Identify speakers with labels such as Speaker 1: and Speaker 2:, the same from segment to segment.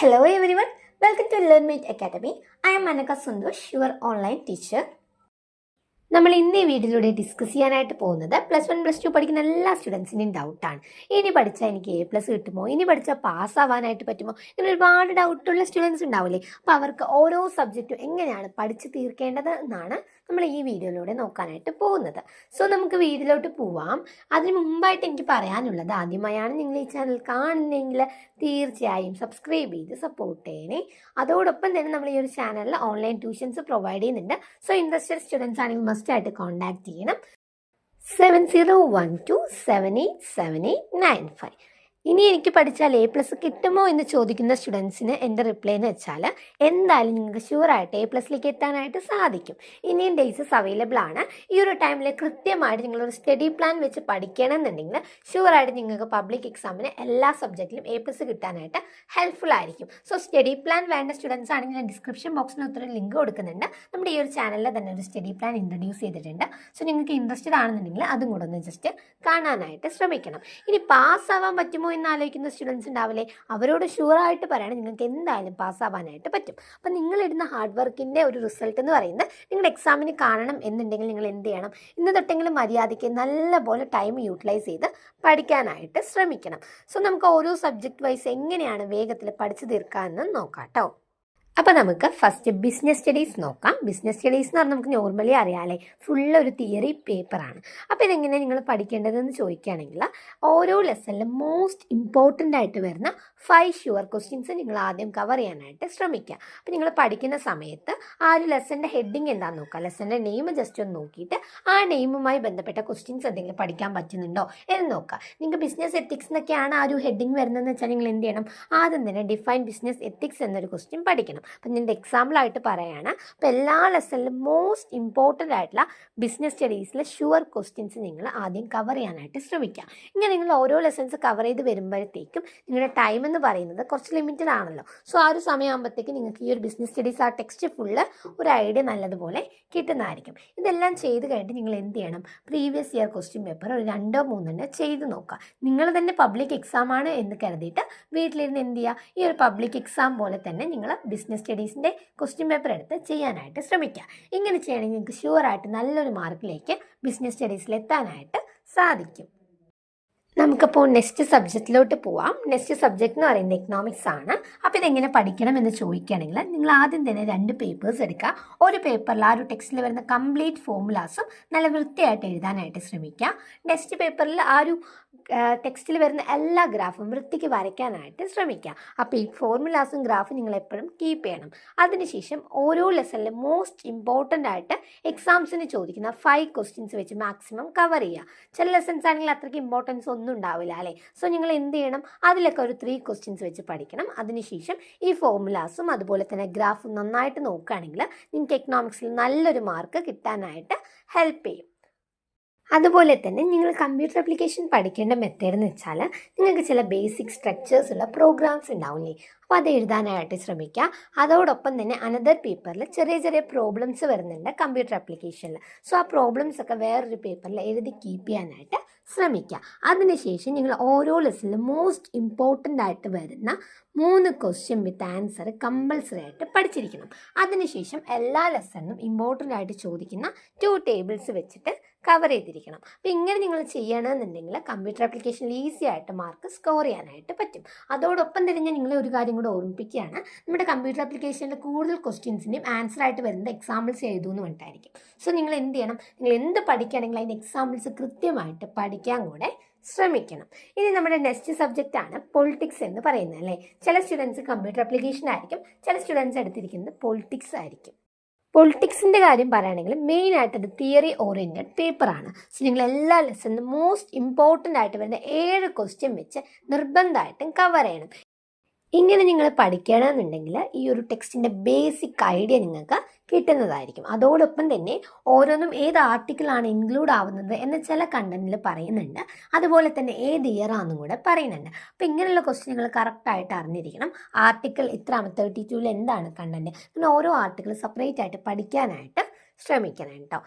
Speaker 1: Hello everyone, welcome to LearnMate Academy. I am Manaka Sundosh, your online teacher. നമ്മൾ ഇന്ന് ഈ വീഡിയോയിലൂടെ discuss ചെയ്യാനായിട്ട് പോകുന്നത് പ്ലസ് വൺ പ്ലസ് ടു പഠിക്കുന്ന എല്ലാ സ്റ്റുഡൻസിന്റെയും ഡൗട്ടാണ് ഇനി പഠിച്ചാൽ എനിക്ക് എ പ്ലസ് കിട്ടുമോ ഇനി പഠിച്ചാൽ പാസ്സാവാനായിട്ട് പറ്റുമോ ഇങ്ങനെ ഒരുപാട് ഡൗട്ടുള്ള സ്റ്റുഡൻസ് ഉണ്ടാവില്ലേ അപ്പോൾ അവർക്ക് ഓരോ സബ്ജക്റ്റും എങ്ങനെയാണ് പഠിച്ച് തീർക്കേണ്ടത് എന്നാണ് നമ്മൾ ഈ വീഡിയോയിലൂടെ നോക്കാനായിട്ട് പോകുന്നത്. സോ നമുക്ക് വീഡിയോയിലോട്ട് പോവാം. അതിന് മുമ്പായിട്ട് എനിക്ക് പറയാനുള്ളത് ആദ്യമായാണ് നിങ്ങൾ ഈ ചാനൽ കാണുന്നതെങ്കിൽ തീർച്ചയായും സബ്സ്ക്രൈബ് ചെയ്ത് സപ്പോർട്ട് ചെയ്യണേ. അതോടൊപ്പം തന്നെ നമ്മൾ ഈ ഒരു ചാനലിൽ ഓൺലൈൻ ട്യൂഷൻസ് പ്രൊവൈഡ് ചെയ്യുന്നുണ്ട്. സോ ഇൻട്രസ്റ്റഡ് സ്റ്റുഡൻസ് ആണെങ്കിൽ മസ്റ്റ് ആയിട്ട് കോൺടാക്ട് ചെയ്യണം. Seven zero one two seven eight seven eight nine five ഇനി എനിക്ക് പഠിച്ചാൽ എ പ്ലസ് കിട്ടുമോ എന്ന് ചോദിക്കുന്ന സ്റ്റുഡൻസിന് എന്റെ റിപ്ലൈ എന്ന് വെച്ചാൽ എന്തായാലും നിങ്ങൾക്ക് ഷുവറായിട്ട് എ പ്ലസിലേക്ക് എത്താനായിട്ട് സാധിക്കും. ഇനിയും ഡേയ്സസ് അവൈലബിൾ ആണ്. ഈ ഒരു ടൈമിൽ കൃത്യമായിട്ട് നിങ്ങളൊരു സ്റ്റഡി പ്ലാൻ വെച്ച് പഠിക്കണം എന്നുണ്ടെങ്കിൽ ഷുവറായിട്ട് നിങ്ങൾക്ക് പബ്ലിക് എക്സാമിന് എല്ലാ സബ്ജക്റ്റിലും എ പ്ലസ് കിട്ടാനായിട്ട് ഹെൽപ്ഫുൾ ആയിരിക്കും. സോ സ്റ്റഡി പ്ലാൻ വേണ്ട സ്റ്റുഡൻസ് ആണെങ്കിൽ ഞാൻ ഡിസ്ക്രിപ്ഷൻ ബോക്സിൽ ഒത്തിരി ലിങ്ക് കൊടുക്കുന്നുണ്ട്. നമ്മുടെ ഈ ഒരു ചാനലിൽ തന്നെ ഒരു സ്റ്റഡി പ്ലാൻ ഇൻട്രൊഡ്യൂസ് ചെയ്തിട്ടുണ്ട്. സോ നിങ്ങൾക്ക് ഇൻട്രസ്റ്റഡ് ആണെന്നുണ്ടെങ്കിൽ അതും കൂടെ ഒന്ന് ജസ്റ്റ് കാണാനായിട്ട് ശ്രമിക്കണം. ഇനി പാസ് ആവാൻ പറ്റുമോ എന്ന് ആലോചിക്കുന്ന സ്റ്റുഡൻസ് ഉണ്ടാവില്ലേ? അവരോട് ഷുവറായിട്ട് പറയണം നിങ്ങൾക്ക് എന്തായാലും പാസ്സാവാനായിട്ട് പറ്റും. അപ്പം നിങ്ങളിടുന്ന ഹാർഡ് വർക്കിന്റെ ഒരു റിസൾട്ട് എന്ന് പറയുന്നത് നിങ്ങളുടെ എക്സാമിന് കാണണം എന്നുണ്ടെങ്കിൽ നിങ്ങൾ എന്ത് ചെയ്യണം? ഇന്ന് തൊട്ടെങ്കിലും മര്യാദയ്ക്ക് നല്ലപോലെ ടൈം യൂട്ടിലൈസ് ചെയ്ത് പഠിക്കാനായിട്ട് ശ്രമിക്കണം. സോ നമുക്ക് ഓരോ സബ്ജക്റ്റ് വൈസ് എങ്ങനെയാണ് വേഗത്തിൽ പഠിച്ചു തീർക്കാമെന്ന് നോക്കാം കേട്ടോ അപ്പോൾ നമുക്ക് ഫസ്റ്റ് ബിസിനസ് സ്റ്റഡീസ് നോക്കാം. ബിസിനസ് സ്റ്റഡീസ് എന്ന് പറഞ്ഞാൽ നമുക്ക് നോർമലി അറിയാമല്ലേ ഫുൾ ഒരു തിയറി പേപ്പറാണ് അപ്പോൾ ഇതെങ്ങനെ നിങ്ങൾ പഠിക്കേണ്ടതെന്ന് ചോദിക്കുകയാണെങ്കിൽ ഓരോ ലെസണിലും മോസ്റ്റ് ഇമ്പോർട്ടന്റ് ആയിട്ട് വരുന്ന ഫൈവ് ഷുവർ ക്വസ്റ്റ്യൻസ് നിങ്ങൾ ആദ്യം കവർ ചെയ്യാനായിട്ട് ശ്രമിക്കുക. അപ്പോൾ നിങ്ങൾ പഠിക്കുന്ന സമയത്ത് ആ ഒരു ലെസന്റെ ഹെഡിങ് എന്താണെന്ന് നോക്കുക. ലെസന്റെ നെയിം ജസ്റ്റ് ഒന്ന് നോക്കിയിട്ട് ആ നെയിമുമായി ബന്ധപ്പെട്ട ക്വസ്റ്റ്യൻസ് എന്തെങ്കിലും പഠിക്കാൻ പറ്റുന്നുണ്ടോ എന്ന് നോക്കുക. നിങ്ങൾക്ക് ബിസിനസ് എത്തിക്സ് എന്നൊക്കെയാണ് ആ ഒരു ഹെഡിങ് വരുന്നതെന്ന് വെച്ചാൽ നിങ്ങൾ എന്ത് ചെയ്യണം? ആദ്യം തന്നെ ഡിഫൈൻ ബിസിനസ് എത്തിക്സ് എന്നൊരു ക്വസ്റ്റ്യൻ പഠിക്കണം. അപ്പം ഞാൻ എക്സാമ്പിളായിട്ട് പറയുകയാണ് അപ്പോൾ എല്ലാ ലെസണിലും മോസ്റ്റ് ഇമ്പോർട്ടന്റ് ആയിട്ടുള്ള ബിസിനസ് സ്റ്റഡീസിലെ ഷുവർ ക്വസ്റ്റ്യൻസ് നിങ്ങൾ ആദ്യം കവർ ചെയ്യാനായിട്ട് ശ്രമിക്കുക. ഇങ്ങനെ നിങ്ങൾ ഓരോ ലെസൺസ് കവർ ചെയ്ത് വരുമ്പോഴത്തേക്കും നിങ്ങളുടെ ടൈം എന്ന് പറയുന്നത് കുറച്ച് ലിമിറ്റഡ് ആണല്ലോ. സോ ആ ഒരു സമയമാകുമ്പോഴത്തേക്ക് നിങ്ങൾക്ക് ഈ ഒരു ബിസിനസ് സ്റ്റഡീസ് ആ ടെക്സ്റ്റ് ഫുള്ള് ഒരു ഐഡിയ നല്ലതുപോലെ കിട്ടുന്നതായിരിക്കും. ഇതെല്ലാം ചെയ്ത് കഴിഞ്ഞിട്ട് നിങ്ങൾ എന്ത് ചെയ്യണം? പ്രീവിയസ് ഇയർ ക്വസ്റ്റ്യൻ പേപ്പർ ഒരു രണ്ടോ മൂന്നെണ്ണോ ചെയ്ത് നോക്കുക. നിങ്ങൾ തന്നെ പബ്ലിക് എക്സാം ആണ് എന്ന് കരുതിയിട്ട് വീട്ടിലിരുന്ന് എന്ത് ചെയ്യുക? ഈ ഒരു പബ്ലിക് എക്സാം പോലെ തന്നെ നിങ്ങൾ ബിസിനസ് സ്റ്റഡീസിന്റെ ക്വസ്റ്റ്യൻ പേപ്പർ എടുത്ത് ചെയ്യാനായിട്ട് ശ്രമിക്കുക. ഇങ്ങനെ ചെയ്യണമെങ്കിൽ നിങ്ങൾക്ക് ഷുവറായിട്ട് നല്ലൊരു മാർക്കിലേക്ക് ബിസിനസ് സ്റ്റഡീസിൽ എത്താനായിട്ട് സാധിക്കും. നമുക്കപ്പോൾ നെക്സ്റ്റ് സബ്ജക്റ്റിലോട്ട് പോവാം. നെക്സ്റ്റ് സബ്ജക്റ്റ് എന്ന് പറയുന്നത് എക്കണോമിക്സ് ആണ്. അപ്പോൾ ഇതെങ്ങനെ പഠിക്കണം എന്ന് ചോദിക്കുകയാണെങ്കിൽ നിങ്ങൾ ആദ്യം തന്നെ രണ്ട് പേപ്പേഴ്സ് എടുക്കുക. ഒരു പേപ്പറിൽ ആ ഒരു ടെക്സ്റ്റിൽ വരുന്ന കംപ്ലീറ്റ് ഫോമുലാസും നല്ല വൃത്തിയായിട്ട് എഴുതാനായിട്ട് ശ്രമിക്കുക. നെക്സ്റ്റ് പേപ്പറിൽ ആ ഒരു ടെക്സ്റ്റിൽ വരുന്ന എല്ലാ ഗ്രാഫും വൃത്തിക്ക് വരയ്ക്കാനായിട്ട് ശ്രമിക്കുക അപ്പോൾ ഈ ഫോർമുലാസും ഗ്രാഫും നിങ്ങൾ എപ്പോഴും കീപ്പ് ചെയ്യണം. അതിനുശേഷം ഓരോ ലെസണിലും മോസ്റ്റ് ഇമ്പോർട്ടന്റ് ആയിട്ട് എക്സാംസിന് ചോദിക്കുന്ന ഫൈവ് ക്വസ്റ്റ്യൻസ് വെച്ച് മാക്സിമം കവർ ചെയ്യുക. ചില ലെസൺസ് ആണെങ്കിൽ അത്രയ്ക്ക് ഇമ്പോർട്ടൻസ് ഒന്നും ഉണ്ടാവില്ല അല്ലേ? സോ നിങ്ങൾ എന്ത് ചെയ്യണം? അതിലൊക്കെ ഒരു ത്രീ ക്വസ്റ്റ്യൻസ് വെച്ച് പഠിക്കണം. അതിനുശേഷം ഈ ഫോർമുലാസും അതുപോലെ തന്നെ ഗ്രാഫും നന്നായിട്ട് നോക്കുകയാണെങ്കിൽ നിങ്ങൾക്ക് എക്കണോമിക്സിൽ നല്ലൊരു മാർക്ക് കിട്ടാനായിട്ട് ഹെൽപ്പ് ചെയ്യും. അതുപോലെ തന്നെ നിങ്ങൾ കമ്പ്യൂട്ടർ ആപ്ലിക്കേഷൻ പഠിക്കേണ്ട മെത്തേഡ് എന്ന് വെച്ചാൽ നിങ്ങൾക്ക് ചില ബേസിക് സ്ട്രക്ചേഴ്സ് ഉള്ള പ്രോഗ്രാംസ് ഉണ്ടാവില്ലേ? അപ്പോൾ അത് എഴുതാനായിട്ട് ശ്രമിക്കുക അതോടൊപ്പം തന്നെ അനദർ പേപ്പറിൽ ചെറിയ ചെറിയ പ്രോബ്ലംസ് വരുന്നുണ്ട് കമ്പ്യൂട്ടർ ആപ്ലിക്കേഷനിൽ സോ ആ പ്രോബ്ലംസ് ഒക്കെ വേറൊരു പേപ്പറിൽ എഴുതി കീപ്പ് ചെയ്യാനായിട്ട് ശ്രമിക്കുക അതിനുശേഷം നിങ്ങൾ ഓരോ ലെസണിലും മോസ്റ്റ് ഇമ്പോർട്ടന്റ് ആയിട്ട് വരുന്ന മൂന്ന് ക്വസ്റ്റ്യൻ വിത്ത് ആൻസർ കമ്പൾസറി ആയിട്ട് പഠിച്ചിരിക്കണം. അതിനുശേഷം എല്ലാ ലെസണിനും ഇമ്പോർട്ടന്റ് ആയിട്ട് ചോദിക്കുന്ന ടു ടേബിൾസ് വെച്ചിട്ട് കവർ ചെയ്തിരിക്കണം. അപ്പോൾ ഇങ്ങനെ നിങ്ങൾ ചെയ്യണമെന്നുണ്ടെങ്കിൽ കമ്പ്യൂട്ടർ ആപ്ലിക്കേഷനിൽ ഈസി ആയിട്ട് മാർക്ക് സ്കോർ ചെയ്യാനായിട്ട് പറ്റും. അതോടൊപ്പം തന്നെ ഞാൻ നിങ്ങളെ ഒരു കാര്യം കൂടെ ഓർമ്മിപ്പിക്കുകയാണ്. നമ്മുടെ കമ്പ്യൂട്ടർ ആപ്ലിക്കേഷനിൽ കൂടുതൽ ക്വസ്റ്റ്യൻസിന്റെയും ആൻസർ ആയിട്ട് വരുന്നത് എക്സാമ്പിൾസ് എഴുതുമെന്ന് എന്ന് പറഞ്ഞിട്ടായിരിക്കും. സോ നിങ്ങൾ എന്ത് ചെയ്യണം? നിങ്ങൾ എന്ത് പഠിക്കുകയാണെങ്കിൽ അതിന്റെ എക്സാമ്പിൾസ് കൃത്യമായിട്ട് പഠിക്കാൻ കൂടെ ശ്രമിക്കണം. ഇനി നമ്മുടെ നെക്സ്റ്റ് സബ്ജക്റ്റ് ആണ് പൊളിറ്റിക്സ് എന്ന് പറയുന്നത് അല്ലേ? ചില സ്റ്റുഡൻസ് കമ്പ്യൂട്ടർ ആപ്ലിക്കേഷൻ ആയിരിക്കും ചില സ്റ്റുഡൻസ് എടുത്തിരിക്കുന്നത് പൊളിറ്റിക്സ് ആയിരിക്കും. പൊളിറ്റിക്സിന്റെ കാര്യം പറയുകയാണെങ്കിൽ മെയിൻ ആയിട്ട് അത് തിയറി ഓറിയന്റഡ് പേപ്പറാണ് സോ നിങ്ങൾ എല്ലാ ലെസണിലും മോസ്റ്റ് ഇമ്പോർട്ടന്റ് ആയിട്ട് വരുന്ന ഏഴ് ക്വസ്റ്റ്യൻ വെച്ച് നിർബന്ധമായിട്ടും കവർ ചെയ്യണം. ഇങ്ങനെ നിങ്ങൾ പഠിക്കണമെന്നുണ്ടെങ്കിൽ ഈ ഒരു ടെക്സ്റ്റിന്റെ ബേസിക് ഐഡിയ നിങ്ങൾക്ക് കിട്ടുന്നതായിരിക്കും. അതോടൊപ്പം തന്നെ ഓരോന്നും ഏത് ആർട്ടിക്കിളാണ് ഇൻക്ലൂഡ് ആവുന്നത് എന്ന് ചില കണ്ടന്റിൽ പറയുന്നുണ്ട്. അതുപോലെ തന്നെ ഏത് ഇയർ ആണെന്നും കൂടെ പറയുന്നുണ്ട്. അപ്പോൾ ഇങ്ങനെയുള്ള ക്വസ്റ്റ്യനുകൾ കറക്റ്റായിട്ട് അറിഞ്ഞിരിക്കണം. ആർട്ടിക്കിൾ ഇത്ര തേർട്ടി ടൂവിൽ എന്താണ് കണ്ടന്റ് അങ്ങനെ ഓരോ ആർട്ടിക്കിൾ സെപ്പറേറ്റ് ആയിട്ട് പഠിക്കാനായിട്ട് ശ്രമിക്കണം കേട്ടോ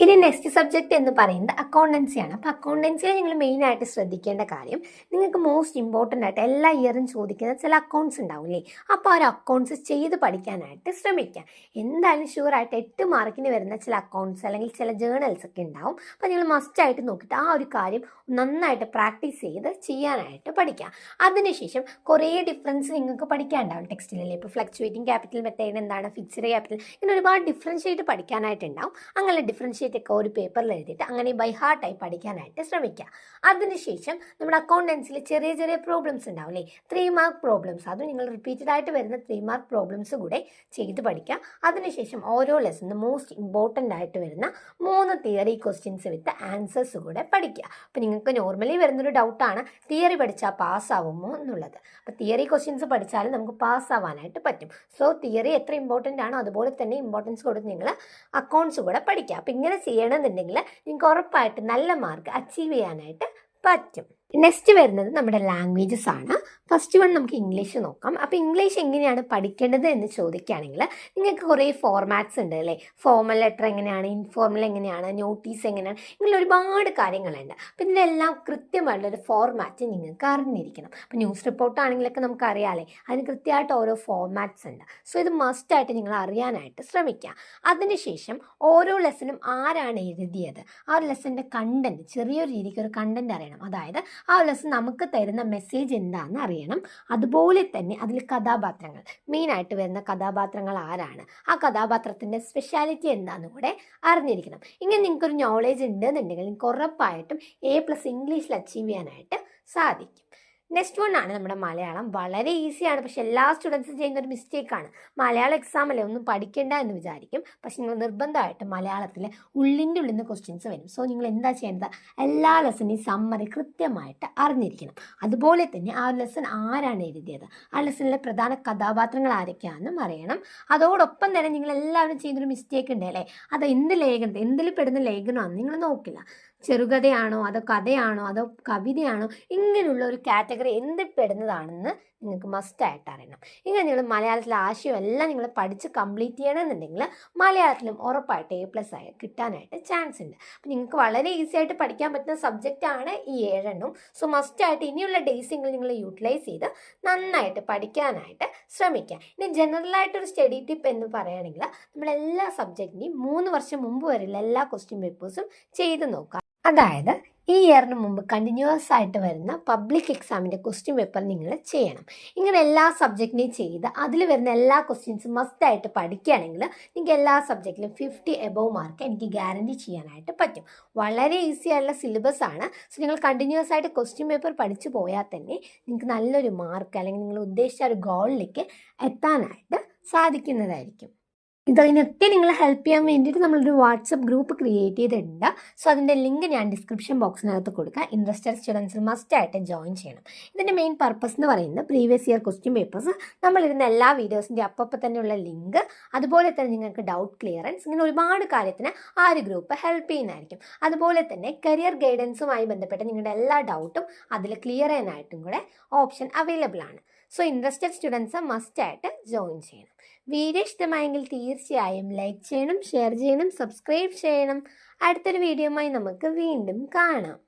Speaker 1: ഇനി നെക്സ്റ്റ് സബ്ജക്റ്റ് എന്ന് പറയുന്നത് അക്കൗണ്ടൻസിയാണ് അപ്പോൾ അക്കൗണ്ടൻസിയിൽ നിങ്ങൾ മെയിൻ ആയിട്ട് ശ്രദ്ധിക്കേണ്ട കാര്യം നിങ്ങൾക്ക് മോസ്റ്റ് ഇമ്പോർട്ടന്റ് ആയിട്ട് എല്ലാ ഇയറും ചോദിക്കുന്ന ചില അക്കൗണ്ട്സ് ഉണ്ടാവില്ലേ അപ്പോൾ ആ ഒരു അക്കൗണ്ട്സ് ചെയ്ത് പഠിക്കാനായിട്ട് ശ്രമിക്കുക എന്തായാലും ഷുവറായിട്ട് എട്ട് മാർക്കിന് വരുന്ന ചില അക്കൗണ്ട്സ് അല്ലെങ്കിൽ ചില ജേണൽസ് ഒക്കെ ഉണ്ടാവും. അപ്പോൾ നിങ്ങൾ മസ്റ്റ് ആയിട്ട് നോക്കിയിട്ട് ആ ഒരു കാര്യം നന്നായിട്ട് പ്രാക്ടീസ് ചെയ്ത് ചെയ്യാനായിട്ട് പഠിക്കുക അതിനുശേഷം കുറേ ഡിഫറൻസ് നിങ്ങൾക്ക് പഠിക്കാനുണ്ടാവും. ടെക്സ്റ്റിലല്ലേ ഇപ്പോൾ ഫ്ലക്ച്വേറ്റിംഗ് ക്യാപിറ്റൽ മെത്തേഡ് എന്താണ്? ഫിക്സ്ഡ് ക്യാപിറ്റൽ ഇങ്ങനെ ഒരുപാട് ഡിഫറൻഷ്യേറ്റ് പഠിക്കാനായിട്ടുണ്ടാവും അങ്ങനെ ഡിഫറൻഷ്യേറ്റ് ഒക്കെ ഒരു പേപ്പറിൽ എഴുതിയിട്ട് അങ്ങനെ ബൈ ഹാർട്ടായി പഠിക്കാനായിട്ട് ശ്രമിക്കുക അതിനുശേഷം നമ്മുടെ അക്കൗണ്ടൻസിൽ ചെറിയ ചെറിയ പ്രോബ്ലംസ് ഉണ്ടാവില്ലേ ത്രീ മാർക്ക് പ്രോബ്ലംസ് അത് നിങ്ങൾ റിപ്പീറ്റഡ് ആയിട്ട് വരുന്ന ത്രീ മാർക്ക് പ്രോബ്ലംസ് കൂടെ ചെയ്ത് പഠിക്കുക അതിനുശേഷം ഓരോ ലെസണിന് മോസ്റ്റ് ഇമ്പോർട്ടന്റ് ആയിട്ട് വരുന്ന മൂന്ന് തിയറി ക്വസ്റ്റ്യൻസ് വിത്ത് ആൻസേഴ്സ് കൂടെ പഠിക്കുക അപ്പോൾ നിങ്ങൾക്ക് നോർമലി വരുന്നൊരു ഡൗട്ടാണ് തിയറി പഠിച്ചാൽ പാസ്സാവുമോ എന്നുള്ളത്. അപ്പോൾ തിയറി ക്വസ്റ്റ്യൻസ് പഠിച്ചാൽ നമുക്ക് പാസ്സാവാനായിട്ട് പറ്റും. സോ തിയറി എത്ര ഇമ്പോർട്ടന്റ് ആണോ അതുപോലെ തന്നെ ഇമ്പോർട്ടൻസ് കൊടുത്ത് നിങ്ങൾ അക്കൗണ്ട്സ് കൂടെ പഠിക്കുക അപ്പോൾ ഇങ്ങനെ ചെയ്യണമെന്നുണ്ടെങ്കിൽ നിങ്ങൾക്ക് ഉറപ്പായിട്ട് നല്ല മാർക്ക് അച്ചീവ് ചെയ്യാനായിട്ട് പറ്റും. നെക്സ്റ്റ് വരുന്നത് നമ്മുടെ ലാംഗ്വേജസ് ആണ്. ഫസ്റ്റ് വൺ നമുക്ക് ഇംഗ്ലീഷ് നോക്കാം. അപ്പോൾ ഇംഗ്ലീഷ് എങ്ങനെയാണ് പഠിക്കേണ്ടത് എന്ന് ചോദിക്കുകയാണെങ്കിൽ നിങ്ങൾക്ക് കുറേ ഫോർമാറ്റ്സ് ഉണ്ട് അല്ലേ? ഫോർമൽ ലെറ്റർ എങ്ങനെയാണ് ഇൻഫോർമൽ എങ്ങനെയാണ് നോട്ടീസ് എങ്ങനെയാണ് ഇങ്ങനെ ഒരുപാട് കാര്യങ്ങളുണ്ട്. അപ്പോൾ ഇതിനെല്ലാം കൃത്യമായിട്ടുള്ളൊരു ഫോർമാറ്റ് നിങ്ങൾക്ക് അറിഞ്ഞിരിക്കണം. അപ്പോൾ ന്യൂസ് റിപ്പോർട്ട് ആണെങ്കിലൊക്കെ നമുക്ക് അറിയാമല്ലേ അതിന് കൃത്യമായിട്ട് ഓരോ ഫോർമാറ്റ്സ് ഉണ്ട്. സോ ഇത് മസ്റ്റായിട്ട് നിങ്ങൾ അറിയാനായിട്ട് ശ്രമിക്കുക. അതിനുശേഷം ഓരോ ലെസനും ആരാണ് എഴുതിയത്? ആ ഒരു ലെസന്റെ കണ്ടന്റ് ചെറിയൊരു രീതിക്ക് ഒരു കണ്ടന്റ് അറിയണം. അതായത് ആ ലെസൺ നമുക്ക് തരുന്ന മെസ്സേജ് എന്താണെന്ന് അറിയണം. അതുപോലെ തന്നെ അതിൽ കഥാപാത്രങ്ങൾ. മെയിനായിട്ട് വരുന്ന കഥാപാത്രങ്ങൾ ആരാണ്? ആ കഥാപാത്രത്തിന്റെ സ്പെഷ്യാലിറ്റി എന്താണെന്ന് കൂടെ അറിഞ്ഞിരിക്കണം. ഇങ്ങനെ നിങ്ങൾക്കൊരു നോളേജ് ഉണ്ടെന്നുണ്ടെങ്കിൽ നിങ്ങൾക്ക് ഉറപ്പായിട്ടും എ പ്ലസ് ഇംഗ്ലീഷിൽ അച്ചീവ് ചെയ്യാനായിട്ട് സാധിക്കും. നെക്സ്റ്റ് വൺ ആണ് നമ്മുടെ മലയാളം. വളരെ ഈസിയാണ് പക്ഷെ എല്ലാ സ്റ്റുഡൻസും ചെയ്യുന്ന ഒരു മിസ്റ്റേക്കാണ് മലയാളം എക്സാം അല്ലേ? ഒന്നും പഠിക്കേണ്ട എന്ന് വിചാരിക്കും. പക്ഷെ നിങ്ങൾ നിർബന്ധമായിട്ട് മലയാളത്തിലെ ഉള്ളിന്റെ ഉള്ളിൽ നിന്ന് ക്വസ്റ്റ്യൻസ് വരും. സോ നിങ്ങൾ എന്താ ചെയ്യേണ്ടത്? എല്ലാ ലെസണിന്റെയും സമ്മറി കൃത്യമായിട്ട് അറിഞ്ഞിരിക്കണം. അതുപോലെ തന്നെ ആ ലെസൺ ആരാണ് എഴുതിയത്? ആ ലെസണിലെ പ്രധാന കഥാപാത്രങ്ങൾ ആരൊക്കെയാണെന്നും അറിയണം. അതോടൊപ്പം തന്നെ നിങ്ങൾ എല്ലാവരും ചെയ്യുന്നൊരു മിസ്റ്റേക്ക് ഉണ്ട് അല്ലേ അത് എന്ത് ലേഖനത്തിൽ എന്തിൽ പെടുന്ന ലേഖനമാണെന്ന് നിങ്ങൾ നോക്കില്ല. ചെറുകഥയാണോ അതോ കഥയാണോ അതോ കവിതയാണോ ഇങ്ങനെയുള്ള ഒരു കാറ്റഗറി എന്ത് പെടുന്നതാണെന്ന് നിങ്ങൾക്ക് മസ്റ്റായിട്ട് അറിയണം. ഇങ്ങനെ നിങ്ങൾ മലയാളത്തിലെ ആശയം എല്ലാം നിങ്ങൾ പഠിച്ച് കംപ്ലീറ്റ് ചെയ്യണമെന്നുണ്ടെങ്കിൽ മലയാളത്തിലും ഉറപ്പായിട്ട് എ പ്ലസ് ആയി കിട്ടാനായിട്ട് ചാൻസ് ഉണ്ട്. അപ്പം നിങ്ങൾക്ക് വളരെ ഈസി ആയിട്ട് പഠിക്കാൻ പറ്റുന്ന സബ്ജക്റ്റാണ് ഈ ഏഴെണ്ണം സോ മസ്റ്റായിട്ട് ഇനിയുള്ള ഡേയ്സിങ്ങൾ നിങ്ങൾ യൂട്ടിലൈസ് ചെയ്ത് നന്നായിട്ട് പഠിക്കാനായിട്ട് ശ്രമിക്കുക. ഇനി ജനറലായിട്ടൊരു സ്റ്റഡി ടിപ്പ് എന്ന് പറയുകയാണെങ്കിൽ നമ്മളെല്ലാ സബ്ജക്റ്റിനെയും മൂന്ന് വർഷം മുമ്പ് വരെയുള്ള എല്ലാ ക്വസ്റ്റ്യൻ പേപ്പേഴ്സും ചെയ്ത് നോക്കുക. അതായത് ഈ ഇയറിന് മുമ്പ് കണ്ടിന്യൂസ് ആയിട്ട് വരുന്ന പബ്ലിക് എക്സാമിന്റെ ക്വസ്റ്റ്യൻ പേപ്പർ നിങ്ങൾ ചെയ്യണം. ഇങ്ങനെ എല്ലാ സബ്ജക്റ്റിനെയും ചെയ്ത് അതിൽ വരുന്ന എല്ലാ ക്വസ്റ്റ്യൻസും മസ്റ്റായിട്ട് പഠിക്കുകയാണെങ്കിൽ നിങ്ങൾക്ക് എല്ലാ സബ്ജക്റ്റിലും ഫിഫ്റ്റി എബോവ് മാർക്ക് എനിക്ക് ഗ്യാരണ്ടി ചെയ്യാനായിട്ട് പറ്റും. വളരെ ഈസി ആയിട്ടുള്ള സിലബസ് ആണ്. സോ നിങ്ങൾ കണ്ടിന്യൂസ് ആയിട്ട് ക്വസ്റ്റ്യൻ പേപ്പർ പഠിച്ചു പോയാൽ തന്നെ നിങ്ങൾക്ക് നല്ലൊരു മാർക്ക് അല്ലെങ്കിൽ നിങ്ങൾ ഉദ്ദേശിച്ച ഒരു ഗോളിലേക്ക് എത്താനായിട്ട് സാധിക്കുന്നതായിരിക്കും. ഇതിനൊക്കെ നിങ്ങളെ ഹെൽപ്പ് ചെയ്യാൻ വേണ്ടിയിട്ട് നമ്മളൊരു വാട്സപ്പ് ഗ്രൂപ്പ് ക്രിയേറ്റ് ചെയ്തിട്ടുണ്ട്. സോ അതിന്റെ ലിങ്ക് ഞാൻ ഡിസ്ക്രിപ്ഷൻ ബോക്സിനകത്ത് കൊടുക്കാം. ഇൻട്രസ്റ്റഡ് സ്റ്റുഡൻസിൽ മസ്റ്റ് ആയിട്ട് ജോയിൻ ചെയ്യണം. ഇതിന്റെ മെയിൻ പർപ്പസ് എന്ന് പറയുന്നത് പ്രീവിയസ് ഇയർ ക്വസ്റ്റ്യൻ പേപ്പേഴ്സ് നമ്മളിരുന്ന എല്ലാ വീഡിയോസിന്റെ അപ്പം തന്നെയുള്ള ലിങ്ക് അതുപോലെ തന്നെ നിങ്ങൾക്ക് ഡൗട്ട് ക്ലിയറൻസ് ഇങ്ങനെ ഒരുപാട് കാര്യത്തിന് ആ ഒരു ഗ്രൂപ്പ് ഹെൽപ്പ് ചെയ്യുന്നതായിരിക്കും. അതുപോലെ തന്നെ കരിയർ ഗൈഡൻസുമായി ബന്ധപ്പെട്ട നിങ്ങളുടെ എല്ലാ ഡൗട്ടും അതിൽ ക്ലിയർ ചെയ്യാനായിട്ടും കൂടെ ഓപ്ഷൻ അവൈലബിൾ ആണ്. സോ ഇൻട്രസ്റ്റഡ് സ്റ്റുഡൻസ് മസ്റ്റ് ആയിട്ട് ജോയിൻ ചെയ്യണം. വീഡിയോ ഇഷ്ടമായെങ്കിൽ തീർച്ചയായും ലൈക്ക് ചെയ്യണം ഷെയർ ചെയ്യണം സബ്സ്ക്രൈബ് ചെയ്യണം. അടുത്തൊരു വീഡിയോയുമായി നമുക്ക് വീണ്ടും കാണാം.